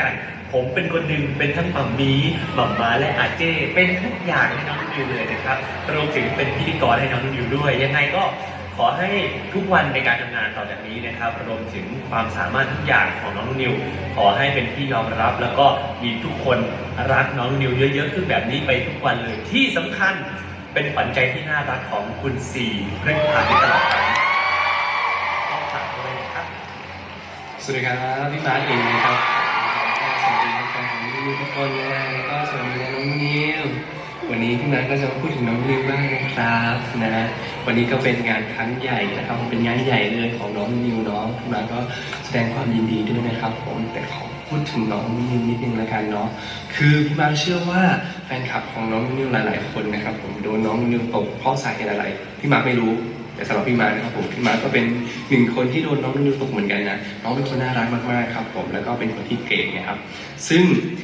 กัน ผมเป็นคนหนึ่งเป็นทั้งมัมมี่มัมมาและอาเจ้เป็นทุกอย่างให้น้องนิวเลยนะครับรวมถึงเป็นพิธีกรให้น้องนิวด้วย ยังไงก็ขอให้ทุกวันในการทำงานต่อจากนี้นะครับรวมถึงความสามารถทุกอย่างของน้องนิว ขอให้เป็นที่ยอมรับ แล้วก็มีทุกคนรักน้องนิวเยอะๆขึ้นแบบนี้ไปทุกวันเลยที่สำคัญเป็นขวัญใจที่น่ารักของคุณสี่เพื่อนผ่านตลอดไปต้องฝากด้วยนะครับสวัสดีครับพี่ฟ้าเองนะครับ นิวทุกคนนะ แล้วก็สวัสดีน้องนิว วันนี้พี่มาร์ก็จะมาพูดถึงน้องนิวบ้างนะครับนะวันนี้ก็เป็นงานครั้งใหญ่นะครับ เป็นงานใหญ่เลยของน้องนิวเน้องพี่มาร์คก็แสดงความยินดีด้วยนะครับ ผมแต่ขอพูดถึงน้องนิวนิดนึงล้วกันเนาะ คือพี่มาร์คเชื่อว่าแฟนคลับของน้องนิวหลาย ๆ คนนะครับ ผมโดนน้องนิวตกเพราะสาเหตุอะไรพี่มาร์คไม่รู้ แต่สำหรับพี่มาร์คนะครับผมพี่มาร์คก็เป็นหนึ่งคนที่โดนน้องนิวตกเหมือนกันนะน้องเป็นคนน่ารักมากๆครับผมแล้วก็เป็นคนที่เก่งนะครับซึ่ง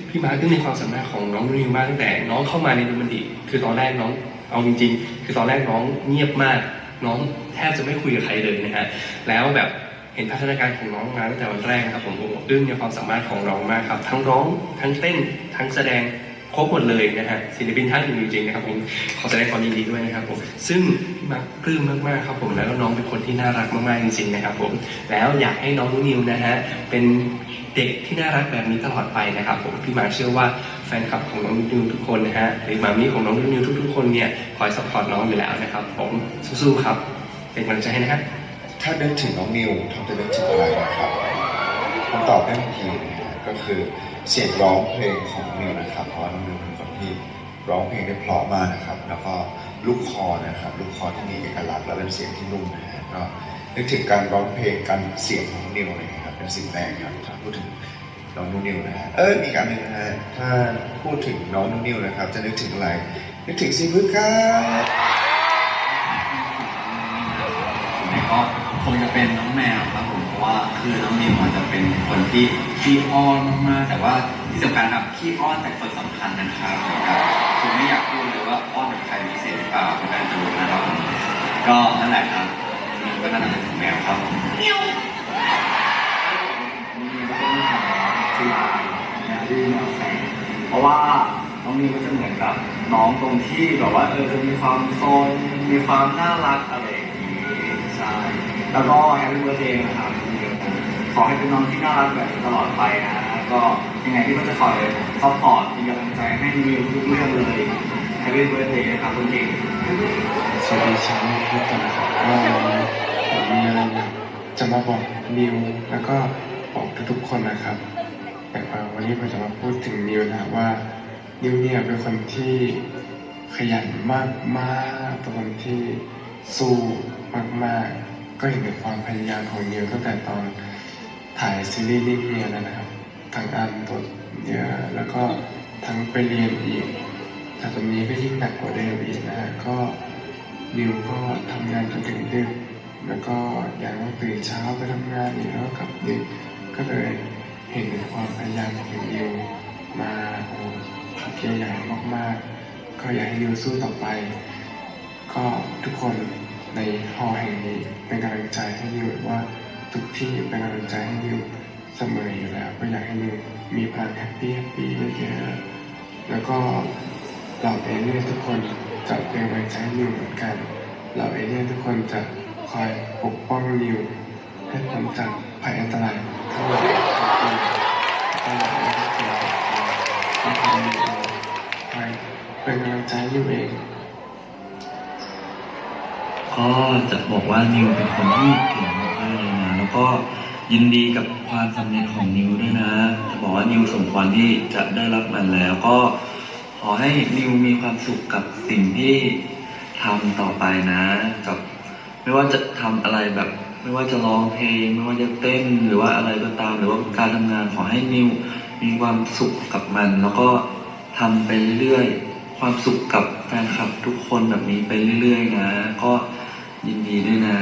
พี่มาร์คก็มีความสามารถของน้องนิวมากตั้งแต่ น้องเข้ามาในดูมันดีคือตอนแรกน้องเอาจริง ๆ คือตอนแรกน้องเงียบมาก น้องแทบจะไม่คุยกับใครเลยนะฮะแล้วแบบเห็นพัฒนาการของน้องมาตั้งแต่วันแรกนะครับผมผมอึ้งในความสามารถของน้องมากครับ ทั้งร้องทั้งเต้นทั้งแสดง ครบหมดเลยนะฮะศิลปินท่านหนึ่งจริงๆนะครับผมขอแสดงความยินดีด้วยนะครับผมซึ่งพี่มาร์คปลื้มมากๆครับผมแล้วก็น้องเป็นคนที่น่ารักมากๆจริงๆนะครับผมแล้วอยากให้น้องนุนิวนะฮะเป็นเด็กที่น่ารักแบบนี้ตลอดไปนะครับผมพี่มาร์คเชื่อว่าแฟนคลับของน้องนุนิวทุกคนนะฮะหรือมามี่ของน้องนุนิวทุกๆคนเนี่ยคอยสปอร์ตน้องอยู่แล้วนะครับ ผมสู้ๆครับ เป็นกำลังใจให้นะครับถ้านึกถึงน้องนิวทอมจะนึกถึงอะไรนะครับคำตอบได้ทันทีนะฮะก็คือ เสียงร้องเพลงของนิวนะครับเพราะน้องนิวเป็นคนที่ร้องเพลงได้เพราะมากนะครับ แล้วก็ลูกคอนะครับ ลูกคอที่มีเอกลักษณ์และเป็นเสียงที่นุ่มนะฮะก็นึกถึงการร้องเพลงการเสียงของนิวเลยครับเป็นสิ่งแรกครับถ้าพูดถึงน้องนิวนะฮะเออมีกอันหนึ่งนะฮะถ้าพูดถึงน้องนิวนะครับ จะนึกถึงอะไรนึกถึงซีพึกครับก็คงจะเป็นน้องแมวครับผม ว่าคือน้องนิวอาจจะเป็นคนที่ขี้อ้อนมากๆแต่ว่าที่สำคัญครับขี้อ้อนแต่คนสำคัญนะครับนะครับคือไม่อยากพูดเลยว่าอ้อนกับใครพิเศษหรือเปล่าเป็นการจะรู้นะครับผมก็นั่นแหละครับนิวก็น่าจะเป็นของแมวครับผมนี่ก็เป็นของจุฬานะที่แนวแสงเพราะว่าน้องนิวก็จะเหมือนกับน้องตรงที่แบบว่าเออจะมีความโซนมีความน่ารัก แล้วก็แฮปปี้เบิร์ดเดย์นะครับขอให้เป็นน้องที่น่ารักแบบนี้ตลอดไปนะ ก็ยังไงที่ก็จะคอยซัพพอร์ตเป็นกำลังใจให้นิวทุกเรื่องเลยแฮปปี้เบิร์ดเดย์นะครับคุณเก่งสวัสดีชาวทุกคนนะครับก็ผมมีอะไรอยากจะมาบอกนิวแล้วก็บอกทุกๆคนนะครับแต่วันนี้ผมจะมาพูดถึงนิวนะครับว่านิวเนี่ยเป็นคนที่ขยันมากมากๆเป็นคนที่สู้มากๆ ก็เห็นในความพยายามของนิวตั้งแต่ตอนถ่ายซีรีส์ลิเฮียแล้วนะครับทั้งอ่านบทเยอะแล้วก็ทั้งไปเรียนอีกแต่ตรงนี้ก็ยิ่งหนักกว่าเดิมอีกนะก็นิวก็ทำงานจนถึงดึกแล้วก็ยังต้องตื่นเช้าไปทำงานอีกแล้วกลับดึกก็เลยเห็นถึงความพยายามของนิวมาโอ้พักใหญ่ๆมากๆ ก็อยากให้นิวสู้ต่อไป ก็ทุกคน ในหอแห่งนี้เป็นกำลังใจให้นิวว่าทุกที่เป็นกำลังใจให้นิวเสมออยู่แล้วก็อยากให้นิวมีพลังแฮปปี้แฮปปี้เยอะๆแล้วก็เราเอเลี่ยนทุกคนจะเป็นกำลังใจให้นิวเหมือนกันเราเอเลี่ยนทุกคนจะคอยปกป้องนิวให้พ้นจากภัยอันตรายทั้งหมดทั้งปวงก็อยากให้ทุกคนต้งทำนิวคอยเป็นกำลังใจให้นิวเอง ก็จะบอกว่านิวเป็นคนที่เก่งมากเลยนะแล้วก็ยินดีกับความสำเร็จของนิวด้วยนะจะบอกว่านิวสมควรที่จะได้รับมันแล้ว ก็ขอให้นิวมีความสุขกับสิ่งที่ทำต่อไปนะ กับ ไม่ว่าจะทำอะไรแบบ ไม่ว่าจะร้องเพลง ไม่ว่าจะเต้นหรือว่าอะไรก็ตาม หรือว่าการทำงานขอให้นิวมีความสุขกับมัน แล้วก็ทำไปเรื่อยๆความสุขกับแฟนคลับทุกคนแบบนี้ไปเรื่อยๆนะ ก็ ยินดีด้วยนะ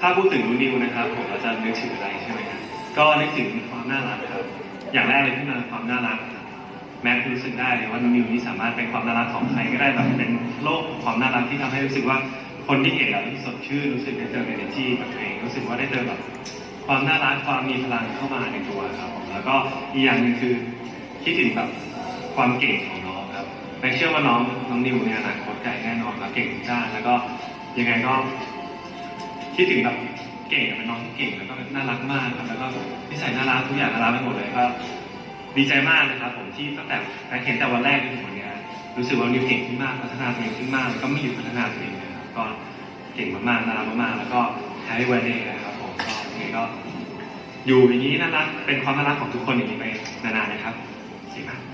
ถ้าพูดถึงนูนิวนะครับ ผมเราจะนึกถึงอะไรใช่ไหมครับก็นึกถึงความน่ารักครับ อย่างแรกเลยที่มาความน่ารัก แม็กรู้สึกได้เลยว่านูนิวนี่สามารถเป็นความน่ารักของใครก็ได้แบบเป็นโลกของความน่ารักที่ทำให้รู้สึกว่าคนที่เห็นแล้วรู้สึกสดชื่นรู้สึกได้เจอ energy กับตัวเองรู้สึกว่าได้เจอแบบความน่ารักความมีพลังเข้ามาในตัวครับผมแล้วก็อีกอย่างหนึ่งคือคิดถึงแบบความเก่งของน้องครับ แม็กเชื่อว่าน้องน้องนิวเนี่ยอนาคตไกลแน่นอนครับเก่งทุกด้าแล้วก็ยังไงก็คิดถึงแบบเก่งเป็นน้องที่เก่งแล้วก็น่ารักมากครับแล้วก็นิสัยน่ารักทุกอย่างน่ารักไปหมดเลยก็ดีใจมากนะครับผมที่ตั้งแต่แม็กเห็นแต่วันแรกจนถึงวันเนี้ยรู้สึกว่านิวเก่งขึ้นมากพัฒนาตัวเองขึ้นมากแล้วก็ไม่หยุดพัฒนาตัวเองนะครับก็เก่งมากๆน่ารักมากๆแล้วก็แฮปปี้วันเดย์นะครับผมก็ยังไงก็อยู่อย่างนี้น่ารักเป็นความน่ารักของทุกคนอย่างนี้ไปนานๆนะครับสิครับ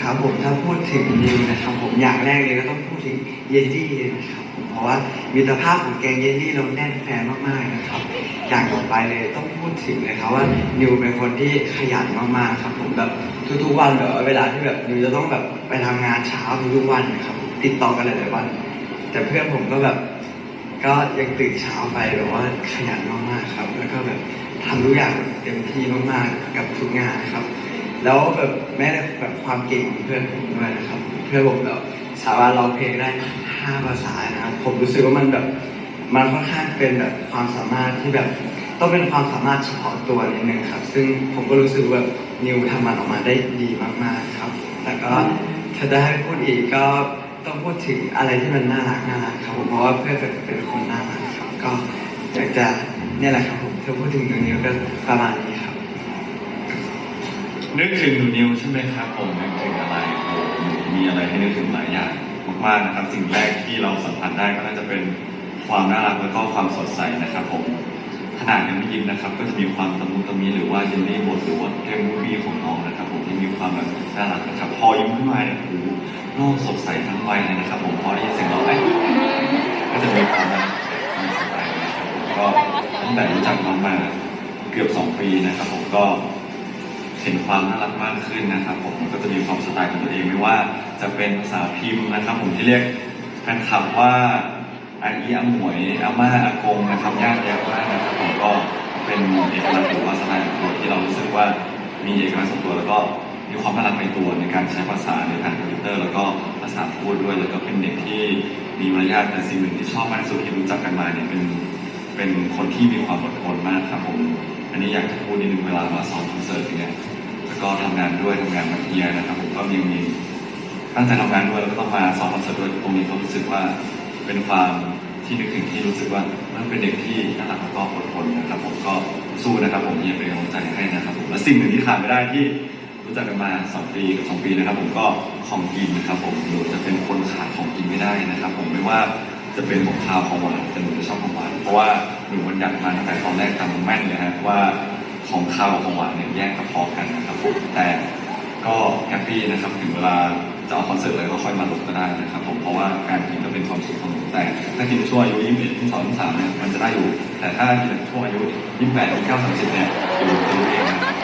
ครับผมถ้าพูดถึงนิวนะครับ ผมอย่างแรกเลยก็ต้องพูดถึงเยลลี่เลยนะครับผมเพราะว่ามิตรภาพของแกงเยลลี่เราแน่นแฟนมากๆนะครับ อย่างต่อไปเลยต้องพูดถึงเลยครับว่านิวเป็นคนที่ขยันมากๆครับ ผมแบบทุกๆวันแบบเวลาที่แบบนิวจะต้องแบบไปทำงานเช้าทุกๆวันนะครับ ติดต่อกันหลายๆวัน แต่เพื่อนผมก็แบบ ก็ยังตื่นเช้าไปแบบว่าขยันมากๆครับ แล้วก็แบบทำทุกอย่างเต็มที่มากๆกับทุกงานครับ แล้วแบบแม้แต่แบบความเก่งของเพื่อนผมด้วยนะครับ เพื่อนผมแบบสามารถร้องเพลงได้ห้าภาษานะครับผมรู้สึกว่ามันแบบมันค่อนข้างเป็นแบบความสามารถที่แบบต้องเป็นความสามารถเฉพาะตัวนิดนึงครับ ซึ่งผมก็รู้สึกว่านิวทำมันออกมาได้ดีมากๆครับแล้วก็ถ้าจะพูดอีกก็ต้องพูดถึงอะไรที่มันน่ารักน่ารักครับผมเพราะว่าเพื่อนเป็นคนน่ารักครับก็อยากจะเนี่ยแหละครับผมถ้าพูดถึงตรงนิวก็ประมาณนี้ นึกถึงหนูนิวใช่ไหมครับผมนึกถึงอะไรโอ้โหมีอะไรให้นึกถึงหลายอย่างมากๆนะครับสิ่งแรกที่เราสัมผัสได้ก็น่าจะเป็นความน่ารักแล้วก็ความสดใสนะครับผมขนาดยังไม่ยิ้มนะครับ ก็จะมีความตะมุตะมีหรือว่าเยลลี่บดหรือว่าเกมมูฟี่ของน้องนะครับ ผมที่มีความแบบน่ารักนะครับพอยิ้มขึ้นมาเนี่ยโอ้โหโลกสดใสทั้งวัยเลยนะครับ ผมพอได้ยินเสียงร้องไห้ก็จะมีความแบบความสนะครับผมก็ตั้งแต่รู้จักน้องมาเกือบสองปีนะครับ ผมก็ เห็นความน่ารักมากขึ้นนะครับ ผมก็จะมีความสไตล์ของตัวเองไม่ว่าจะเป็นภาษาพิมพ์นะครับ ผมที่เรียกแฟนคลับว่าอาอีอาหมวยอาม่าอากงนะครับญาติเยอะมากนะครับผมก็เป็นเอกลักษณ์หรือว่าสไตล์ของตัวที่เรารู้สึกว่ามีเอกลักษณ์ส่วนตัวแล้วก็มีความน่ารักในตัวในการใช้ภาษาในทางคอมพิวเตอร์ แล้วก็ภาษาพูดด้วย แล้วก็เป็นเด็กที่มีมารยาทแต่สิ่งหนึ่งที่ชอบมากที่สุดที่รู้จักกันมาเนี่ยเป็นเป็นคนที่มีความอดทนมากครับผม อันนี้อยากจะพูดนิดนึงเวลามาซ้อมคอนเสิร์ตเงี้ยแล้วก็ทำงานด้วยทำงานมาเทียนะครับผมก็ยังมีตั้งใจทำงานด้วยแล้วก็ต้องมาซ้อมคอนเสิร์ตด้วยตรงนี้ก็รู้สึกว่าเป็นความที่นึกถึงที่รู้สึกว่ามันเป็นเด็กที่น่ารักแล้วก็อดทนนะครับผมก็สู้นะครับผมยังเป็นกำลังใจให้นะครับผมและสิ่งหนึ่งที่ขาดไม่ได้ที่รู้จักกันมาสองปีกับสองปีนะครับ ผมก็ของกินนะครับผมหนูจะเป็นคนขาดของกินไม่ได้นะครับ ผมไม่ว่าจะเป็นของคาวของหวานแต่หนูจะชอบของหวาน เพราะว่าหนูมันอยากมาตั้งแต่ตอนแรกจำแม่นเลยฮะว่าของคาวกับของหวานเนี่ยแยกกระเพาะกันนะครับผมแต่ก็แฮปปี้นะครับถึงเวลาจะเอาคอนเสิร์ตเลยก็ค่อยมาลดก็ได้นะครับผมเพราะว่าการกินก็เป็นความสุขของหนูแต่ถ้ากินช่วงอายุยี่สิบเอ็ดยี่สิบสองยี่สิบสามเนี่ยมันจะได้อยู่ แต่ถ้ากินช่วงอายุยี่สิบแปดยี่สิบเก้าสามสิบเนี่ยอยู่จะรู้เองนะครับ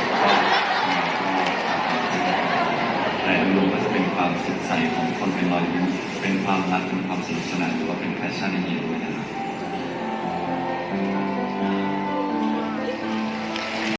แต่รวมก็จะเป็นความสดใสของคนเป็นรอยยิ้มเป็นความรักเป็นความสนุกสนานหรือว่าเป็นแพชชั่นในเดียวด้วยนะครับ Thank you.